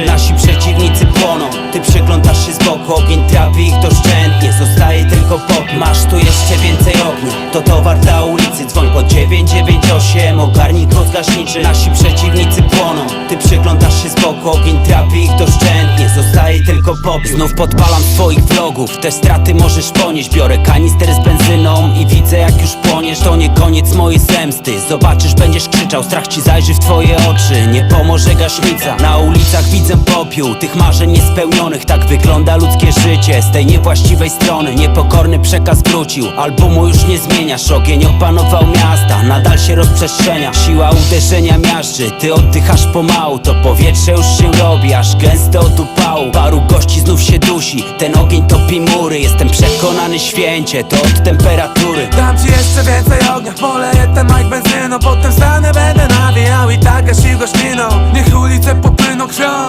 Nasi przeciwnicy płoną, ty przyglądasz się z boku Ogień trapi ich doszczętnie, zostaje tylko pop Masz tu jeszcze więcej ognia, to towar dla ulicy. Dzwoń po 998, ogarnij kod gaśniczy. Nasi przeciwnicy płoną, ty przyglądasz się z boku Ogień trapi ich doszczętnie, zostaje tylko pop Znów podpalam swoich vlogów, te straty możesz ponieść. Biorę kanister z benzyną i widzę jak już płoniesz To nie koniec mojej zemsty, zobaczysz będziesz krzyczał Strach ci zajrzy w twoje oczy, nie pomoże gaśnica. Na ulicach widzę popiół, tych marzeń niespełnionych. Tak wygląda ludzkie życie, z tej niewłaściwej strony. Niepokorny przekaz wrócił, albumu już nie zmieniasz. Ogień opanował miasta, nadal się rozprzestrzenia. Siła uderzenia miażdży, ty oddychasz pomału. To powietrze już się robi, aż gęste od upału Paru gości znów się dusi, ten ogień topi mury. Jestem przekonany święcie, to od temperatury. Dam ci jeszcze więcej ognia Poleję ten mic benzyną Potem stanę, będę nawijał I tak gasił gośliną Niech ulice popłyną krwią